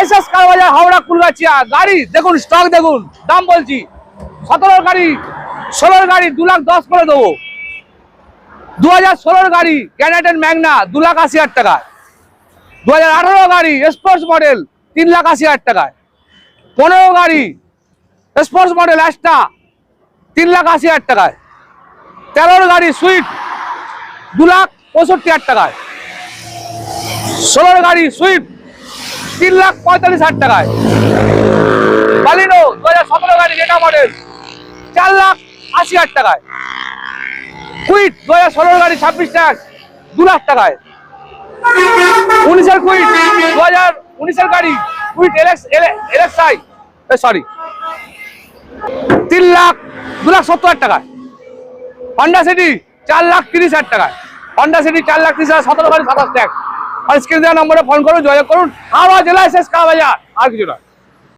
S S কারবাজার Howrah Kulgachia. গাড়ি, দেখুন stock দেখুন। দাম বলছি, সতেরোর গাড়ি, ষোলোর গাড়ি দু লাখ দশ করে দেবো। দু হাজার ষোলোর গাড়ি ক্যানাটেন ম্যাগনা দু লাখ আশি হাজার টাকায় দু হাজার আঠারো গাড়ি স্পোর্টস মডেল তিন লাখ আশি হাজার টাকায়। পনেরো গাড়ি স্পোর্টস মডেল অ্যাস্টা তিন লাখ আশি হাজার টাকায়। তেরোর গাড়ি সুইট দু লাখ পঁয়ষট্টি হাজার টাকায়। ষোলোর গাড়ি সুইফট তিন লাখ পঁয়তাল্লিশ হাজার টাকায়। বালিনো দু হাজার সতেরো গাড়ি যেটা মডেল চার লাখ আশি হাজার টাকায়। কুইট দু হাজার ষোলোর গাড়ি ছাব্বিশ ট্যাক্স দু লাখ টাকায়। উনিশের কুইট দু হাজার উনিশের গাড়ি কুইট এলএক্স এলএক্সআই সরি তিন লাখ, দু লাখ সত্তর হাজার টাকায়। হন্ডা সিটি চার লাখ তিরিশ হাজার টাকায়। হন্ডা সিটি চার লাখ তিরিশ হাজার, সতেরো গাড়ি সাতাশ ট্যাক্স আর স্ক্রিন দেওয়া নম্বরে ফোন করুন, যোগাযোগ করুন। হাওড়া জেলায় শেষ কাবাজার আর কিছু না